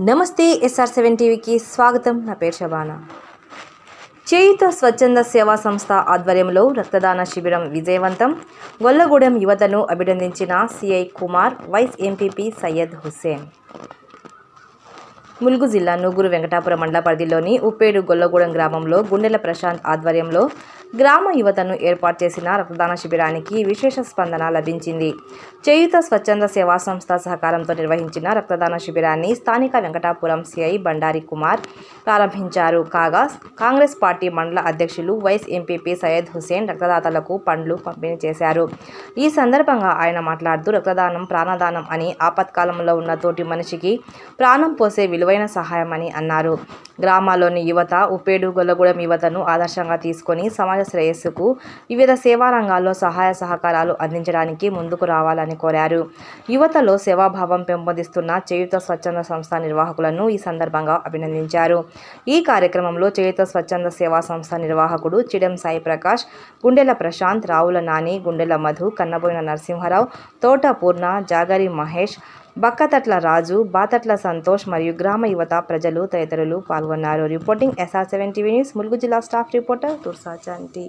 నమస్తే SR seven టీవీకి స్వాగతం. నా పేరు శబానా. చేయుత స్వచ్ఛంద సేవా సంస్థ ఆధ్వర్యంలో రక్తదాన శిబిరం విజయవంతం. గొల్లగూడెం యువతను అభినందించిన CI Kumar vice MPP Syed Hussain. Mulugu జిల్లా నూగురు వెంకటాపురం మండల పరిధిలోని ఉప్పేడు గొల్లగూడెం గ్రామంలో గుండెల ప్రశాంత్ ఆధ్వర్యంలో గ్రామ యువతను ఏర్పాటు చేసిన రక్తదాన శిబిరానికి విశేష స్పందన లభించింది. చేయుత స్వచ్ఛంద సేవా సంస్థ సహకారంతో నిర్వహించిన రక్తదాన శిబిరాన్ని స్థానిక వెంకటాపురం సిఐ బండారి కుమార్ ప్రారంభించారు. కాగా కాంగ్రెస్ పార్టీ మండల అధ్యక్షులు వైస్ ఎంపీపీ సయ్యద్ హుసేన్ రక్తదాతలకు పండ్లు పంపిణీ చేశారు. ఈ సందర్భంగా ఆయన మాట్లాడుతూ రక్తదానం ప్రాణదానం అని ఆపత్కాలంలో ఉన్న తోటి మనిషికి ప్రాణం పోసే విలువైన సహాయమని అన్నారు. గ్రామాల్లోని యువత ఉప్పేడు గొల్లగూడెం యువతను ఆదర్శంగా తీసుకొని సమాజ శ్రేయస్సుకు వివిధ సేవా రంగాల్లో సహాయ సహకారాలు అందించడానికి ముందుకు రావాలని కోరారు. యువతలో సేవాభావం పెంపొందిస్తున్న చేయుత స్వచ్ఛంద సంస్థ నిర్వాహకులను ఈ సందర్భంగా అభినందించారు. ఈ కార్యక్రమంలో చేయుత స్వచ్ఛంద సేవా సంస్థ నిర్వాహకుడు చిడెం సాయి ప్రకాష్ గుండెల ప్రశాంత్ రావుల నాని గుండెల మధు కన్నబోయిన నరసింహారావు తోట పూర్ణ జాగరి మహేష్ బక్కతట్ల రాజు బాతట్ల సంతోష్ మరియు గ్రామ యువత ప్రజలు తదితరులు పాల్గొన్నారు. Reporting SR seven TV news Mulugu జిల్లా స్టాఫ్ రిపోర్టర్ తుర్సా చాంటీ.